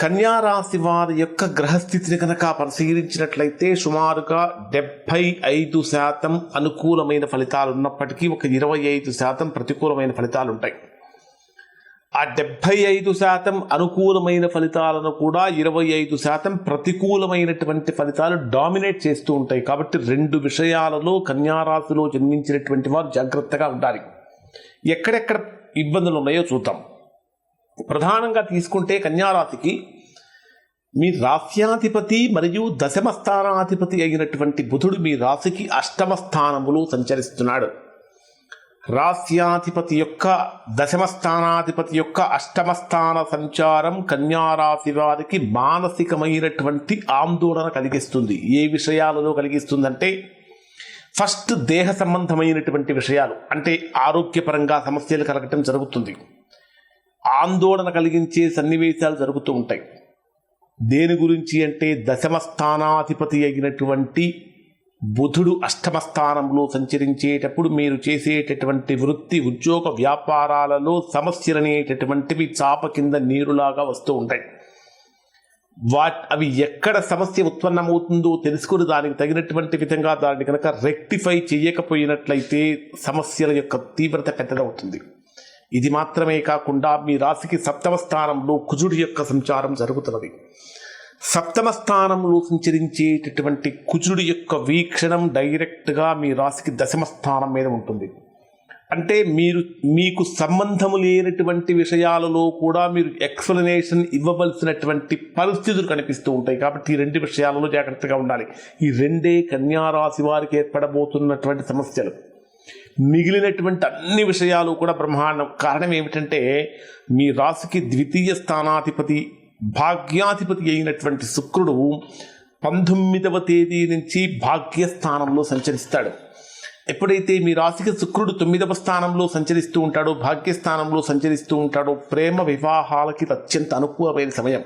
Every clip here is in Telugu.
కన్యా రాశి వారి యొక్క గ్రహస్థితిని కనుక పరిశీలించినట్లయితే సుమారుగా డెబ్బై ఐదు శాతం అనుకూలమైన ఫలితాలు ఉన్నప్పటికీ ఒక ఇరవై ఐదు శాతం ప్రతికూలమైన ఫలితాలు ఉంటాయి. ఆ డెబ్బై ఐదు శాతం అనుకూలమైన ఫలితాలను కూడా ఇరవై ఐదు శాతం ప్రతికూలమైనటువంటి ఫలితాలు డామినేట్ చేస్తూ ఉంటాయి. కాబట్టి రెండు విషయాలలో కన్యారాశిలో జన్మించినటువంటి వారు జాగ్రత్తగా ఉండాలి. ఎక్కడెక్కడ ఇబ్బందులు ఉన్నాయో చూద్దాం. ప్రధానంగా తీసుకుంటే కన్యారాశికి మీ రాశ్యాధిపతి మరియు దశమ స్థానాధిపతి అయినటువంటి బుధుడు మీ రాశికి అష్టమ స్థానములు సంచరిస్తున్నాడు. రాశ్యాధిపతి యొక్క దశమ స్థానాధిపతి యొక్క అష్టమ స్థాన సంచారం కన్యారాశి వారికి మానసికమైనటువంటి ఆందోళన కలిగిస్తుంది. ఏ విషయాలలో కలిగిస్తుందంటే ఫస్ట్ దేహ సంబంధమైనటువంటి విషయాలు అంటే ఆరోగ్యపరంగా సమస్యలు కలగటం జరుగుతుంది. ఆందోళన కలిగించే సన్నివేశాలు జరుగుతూ ఉంటాయి. దేని గురించి అంటే దశమ స్థానాధిపతి అయినటువంటి బుధుడు అష్టమ స్థానంలో సంచరించేటప్పుడు మీరు చేసేటటువంటి వృత్తి ఉద్యోగ వ్యాపారాలలో సమస్యలు అనేటటువంటివి చాప కింద నీరులాగా వస్తూ ఉంటాయి. వా అవి ఎక్కడ సమస్య ఉత్పన్నమవుతుందో తెలుసుకుని దానికి తగినటువంటి విధంగా దాన్ని కనుక రెక్టిఫై చేయకపోయినట్లయితే సమస్యల యొక్క తీవ్రత పెద్దదవుతుంది. ఇది మాత్రమే కాకుండా మీ రాశికి సప్తమ స్థానంలో కుజుడి యొక్క సంచారం జరుగుతున్నది. సప్తమ స్థానంలో సంచరించేటటువంటి కుజుడి యొక్క వీక్షణం డైరెక్ట్గా మీ రాశికి దశమ స్థానం మీద ఉంటుంది. అంటే మీరు మీకు సంబంధము లేనటువంటి విషయాలలో కూడా మీరు ఎక్స్ప్లెనేషన్ ఇవ్వవలసినటువంటి పరిస్థితులు కనిపిస్తూ ఉంటాయి. కాబట్టి ఈ రెండు విషయాలలో జాగ్రత్తగా ఉండాలి. ఈ రెండే కన్యారాశి వారికి ఏర్పడబోతున్నటువంటి సమస్యలు. మిగిలినటువంటి అన్ని విషయాలు కూడా బ్రహ్మాండం కారణం ఏమిటంటే మీ రాశికి ద్వితీయ స్థానాధిపతి భాగ్యాధిపతి అయినటువంటి శుక్రుడు పంతొమ్మిదవ తేదీ నుంచి భాగ్యస్థానంలో సంచరిస్తాడు. ఎప్పుడైతే మీ రాశికి శుక్రుడు తొమ్మిదవ స్థానంలో సంచరిస్తూ ఉంటాడో భాగ్యస్థానంలో సంచరిస్తూ ఉంటాడో ప్రేమ వివాహాలకి అత్యంత అనుకూలమైన సమయం.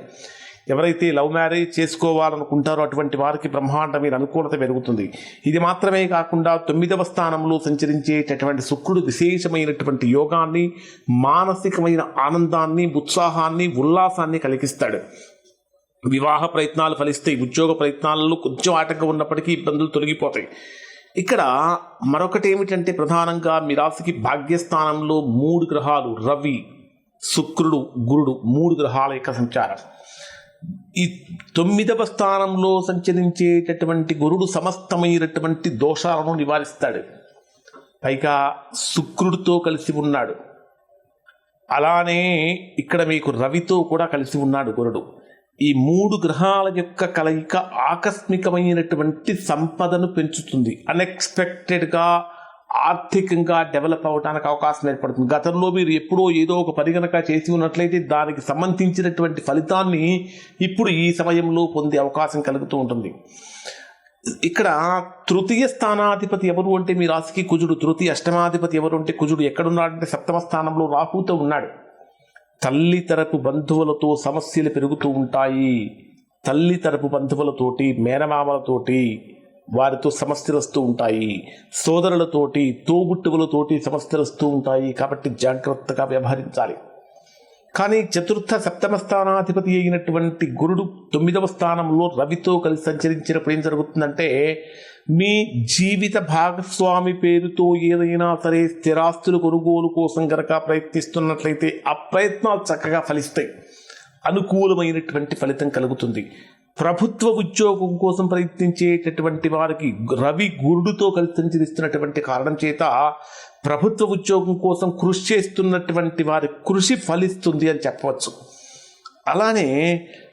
ఎవరైతే లవ్ మ్యారేజ్ చేసుకోవాలనుకుంటారో అటువంటి వారికి బ్రహ్మాండమైన అనుకూలత పెరుగుతుంది. ఇది మాత్రమే కాకుండా తొమ్మిదవ స్థానంలో సంచరించేటటువంటి శుక్రుడు విశేషమైనటువంటి యోగాన్ని మానసికమైన ఆనందాన్ని ఉత్సాహాన్ని ఉల్లాసాన్ని కలిగిస్తాడు. వివాహ ప్రయత్నాలు ఫలిస్తాయి. ఉద్యోగ ప్రయత్నాలలో కొంచెం ఆటంకం ఉన్నప్పటికీ ఇబ్బందులు తొలగిపోతాయి. ఇక్కడ మరొకటి ఏమిటంటే ప్రధానంగా మీ రాశికి భాగ్యస్థానంలో మూడు గ్రహాలు. రవి శుక్రుడు గురుడు మూడు గ్రహాల యొక్క సంచారం. ఈ తొమ్మిదవ స్థానంలో సంచరించేటటువంటి గురుడు సమస్తమైనటువంటి దోషాలను నివారిస్తాడు. పైగా శుక్రుడితో కలిసి ఉన్నాడు. అలానే ఇక్కడ మీకు రవితో కూడా కలిసి ఉన్నాడు గురుడు. ఈ మూడు గ్రహాల యొక్క కలయిక ఆకస్మికమైనటువంటి సంపదను పెంచుతుంది. అన్ఎక్స్పెక్టెడ్గా ఆర్థికంగా డెవలప్ అవడానికి అవకాశం ఏర్పడుతుంది. గతంలో మీరు ఎప్పుడో ఏదో ఒక పరిగణక చేసి ఉన్నట్లయితే దానికి సంబంధించినటువంటి ఫలితాన్ని ఇప్పుడు ఈ సమయంలో పొందే అవకాశం కలుగుతూ ఉంటుంది. ఇక్కడ తృతీయ స్థానాధిపతి ఎవరు అంటే మీ రాశికి కుజుడు. తృతీయ అష్టమాధిపతి ఎవరు అంటే కుజుడు. ఎక్కడున్నాడంటే సప్తమ స్థానంలో రాహుతో ఉన్నాడు. తల్లి తరపు బంధువులతో సమస్యలు పెరుగుతూ ఉంటాయి. తల్లి తరపు బంధువులతోటి మేనమామలతోటి వారితో సమస్యలు వస్తూ ఉంటాయి. సోదరులతోటి తోబుట్టువులతోటి సమస్యలు వస్తూ ఉంటాయి. కాబట్టి జాగ్రత్తగా వ్యవహరించాలి. కానీ చతుర్థ సప్తమ స్థానాధిపతి అయినటువంటి గురుడు తొమ్మిదవ స్థానంలో రవితో కలిసి సంచరించినప్పుడు ఏం జరుగుతుందంటే మీ జీవిత భాగస్వామి పేరుతో ఏదైనా సరే స్థిరాస్తులు కొనుగోలు కోసం గనక ప్రయత్నిస్తున్నట్లయితే ఆ ప్రయత్నాలు చక్కగా ఫలిస్తాయి. అనుకూలమైనటువంటి ఫలితం కలుగుతుంది. ప్రభుత్వ ఉద్యోగం కోసం ప్రయత్నించేటటువంటి వారికి రవి గురుడుతో కలిసి సంచరిస్తున్నటువంటి కారణం చేత ప్రభుత్వ ఉద్యోగం కోసం కృషి చేస్తున్నటువంటి వారి కృషి ఫలిస్తుంది అని చెప్పవచ్చు. అలానే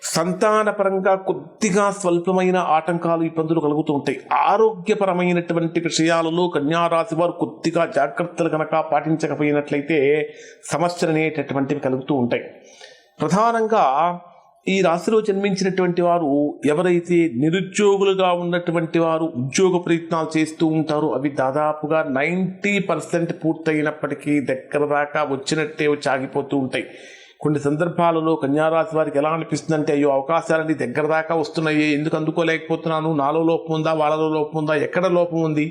సంతానపరంగా కొద్దిగా స్వల్పమైన ఆటంకాలు ఇబ్బందులు కలుగుతూ ఉంటాయి. ఆరోగ్యపరమైనటువంటి విషయాలలో కన్యారాశి వారు కొద్దిగా జాగ్రత్తలు కనుక పాటించకపోయినట్లయితే సమస్యలు అనేటటువంటివి కలుగుతూ ఉంటాయి. ప్రధానంగా ఈ రాశిలో జన్మించినటువంటి వారు ఎవరైతే నిరుద్యోగులుగా ఉన్నటువంటి వారు ఉద్యోగ ప్రయత్నాలు చేస్తూ ఉంటారో అవి దాదాపుగా నైంటీ పర్సెంట్ పూర్తయినప్పటికీ దగ్గర దాకా వచ్చినట్టే వచ్చి ఆగిపోతూ ఉంటాయి. కొన్ని సందర్భాలలో కన్యారాశి వారికి ఎలా అనిపిస్తుందంటే అయ్యో అవకాశాలన్నీ దగ్గర దాకా వస్తున్నాయి ఎందుకు అందుకోలేకపోతున్నాను నాలో లోపం ఉందా వాళ్ళలో లోపం ఉందా ఎక్కడ లోపం ఉంది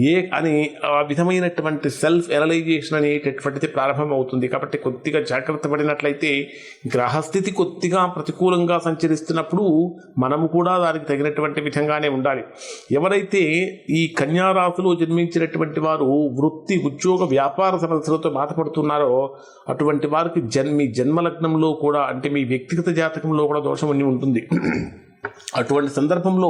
ఏ అని ఆ విధమైనటువంటి సెల్ఫ్ ఎనలైజేషన్ అనేటటువంటిది ప్రారంభమవుతుంది. కాబట్టి కొద్దిగా జాగ్రత్త పడినట్లయితే గ్రహస్థితి కొద్దిగా ప్రతికూలంగా సంచరిస్తున్నప్పుడు మనము కూడా దానికి తగినటువంటి విధంగానే ఉండాలి. ఎవరైతే ఈ కన్యారాశిలో జన్మించినటువంటి వారు వృత్తి ఉద్యోగ వ్యాపార సమస్యలతో బాధపడుతున్నారో అటువంటి వారికి జన్మి జన్మ జన్మలగ్నంలో కూడా అంటే మీ వ్యక్తిగత జాతకంలో కూడా దోషం అన్ని ఉంటుంది. అటువంటి సందర్భంలో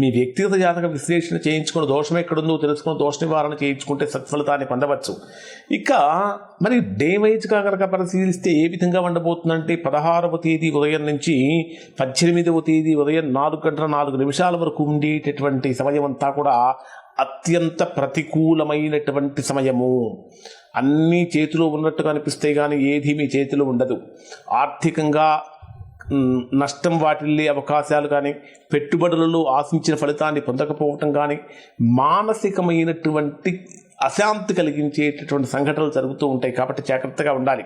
మీ వ్యక్తిగత జాతక విశ్లేషణ చేయించుకుని దోషం ఎక్కడుందో తెలుసుకుని దోష నివారణ చేయించుకుంటే సత్ఫలితాన్ని పొందవచ్చు. ఇక మరి డే వైజ్గా కనుక పరిశీలిస్తే ఏ విధంగా ఉండబోతుందంటే పదహారవ తేదీ ఉదయం నుంచి పద్దెనిమిదవ తేదీ ఉదయం నాలుగు గంటల నాలుగు నిమిషాల వరకు ఉండేటటువంటి సమయం అంతా కూడా అత్యంత ప్రతికూలమైనటువంటి సమయము. అన్నీ చేతిలో ఉన్నట్టుగా అనిపిస్తే కానీ ఏది మీ చేతిలో ఉండదు. ఆర్థికంగా నష్టం వాటిల్లే అవకాశాలు కానీ పెట్టుబడులలో ఆశించిన ఫలితాన్ని పొందకపోవటం కానీ మానసికమైనటువంటి అశాంతి కలిగించేటటువంటి సంఘటనలు జరుగుతూ ఉంటాయి కాబట్టి జాగ్రత్తగా ఉండాలి.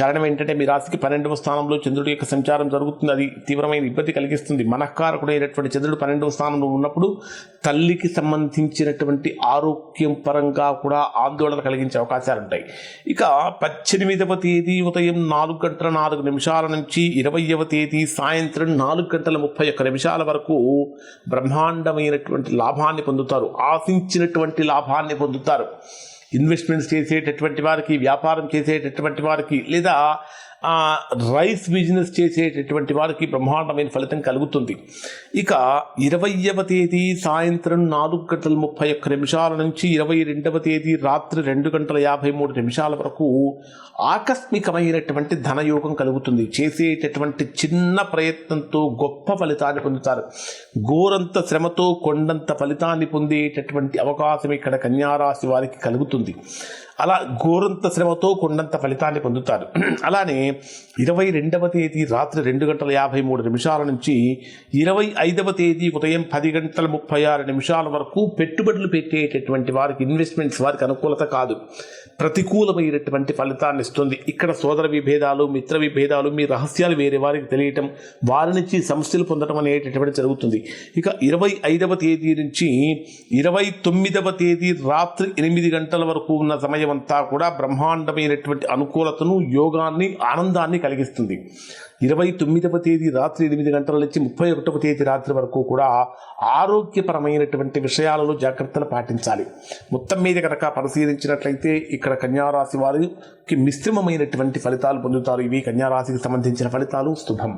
కారణం ఏంటంటే మీ రాశికి పన్నెండవ స్థానంలో చంద్రుడి యొక్క సంచారం జరుగుతుంది. అది తీవ్రమైన ఇబ్బంది కలిగిస్తుంది. మనఃకారకుడైనటువంటి చంద్రుడు పన్నెండవ స్థానంలో ఉన్నప్పుడు తల్లికి సంబంధించినటువంటి ఆరోగ్యం పరంగా కూడా ఆందోళన కలిగించే అవకాశాలు ఉంటాయి. ఇక పద్దెనిమిదవ తేదీ ఉదయం నాలుగు గంటల నాలుగు నిమిషాల నుంచి ఇరవయవ తేదీ సాయంత్రం నాలుగు గంటల ముప్పై ఒక్క నిమిషాల వరకు బ్రహ్మాండమైనటువంటి లాభాన్ని పొందుతారు. ఆశించినటువంటి లాభాన్ని పొందుతారు. ఇన్వెస్ట్మెంట్స్ చేసేటటువంటి వారికి వ్యాపారం చేసేటటువంటి వారికి లేదా ఆ, రైస్ బిజినెస్ చేసేటటువంటి వారికి బ్రహ్మాండమైన ఫలితం కలుగుతుంది. ఇక ఇరవయవ తేదీ సాయంత్రం నాలుగు గంటల ముప్పై ఒక్క నిమిషాల నుంచి ఇరవై రెండవ తేదీ రాత్రి రెండు గంటల యాభై మూడు నిమిషాల వరకు ఆకస్మికమైనటువంటి ధనయోగం కలుగుతుంది. చేసేటటువంటి చిన్న ప్రయత్నంతో గొప్ప ఫలితాన్ని పొందుతారు. గోరంత శ్రమతో కొండంత ఫలితాన్ని పొందేటటువంటి అవకాశం ఇక్కడ కన్యారాశి వారికి కలుగుతుంది. అలా ఘోరంత శ్రమతో కొండంత ఫలితాన్ని పొందుతారు. అలానే ఇరవై రెండవ తేదీ రాత్రి రెండు గంటల యాభై మూడు నిమిషాల నుంచి ఇరవై ఐదవ తేదీ ఉదయం పది గంటల ముప్పై ఆరు నిమిషాల వరకు పెట్టుబడులు పెట్టేటటువంటి వారికి ఇన్వెస్ట్మెంట్స్ వారికి అనుకూలత కాదు. ప్రతికూలమైనటువంటి ఫలితాన్ని ఇస్తుంది. ఇక్కడ సోదర విభేదాలు మిత్ర విభేదాలు మీ రహస్యాలు వేరే వారికి తెలియటం వారి నుంచి సమస్యలు పొందడం అనేటటువంటి జరుగుతుంది. ఇక ఇరవై ఐదవ తేదీ నుంచి ఇరవై తొమ్మిదవ తేదీ రాత్రి ఎనిమిది గంటల వరకు ఉన్న సమయం అంతా కూడా బ్రహ్మాండమైనటువంటి అనుకూలతను యోగాన్ని ఆనందాన్ని కలిగిస్తుంది. ఇరవై తొమ్మిదవ తేదీ రాత్రి ఎనిమిది గంటల నుంచి ముప్పై ఒకటవ తేదీ రాత్రి వరకు కూడా ఆరోగ్యపరమైనటువంటి విషయాలలో జాగ్రత్తలు పాటించాలి. మొత్తం మీద కనుక పరిశీలించినట్లయితే ఇక్కడ కన్యారాశి వారికి మిశ్రమమైనటువంటి ఫలితాలు పొందుతారు. ఇవి కన్యారాశికి సంబంధించిన ఫలితాలు. శుభం.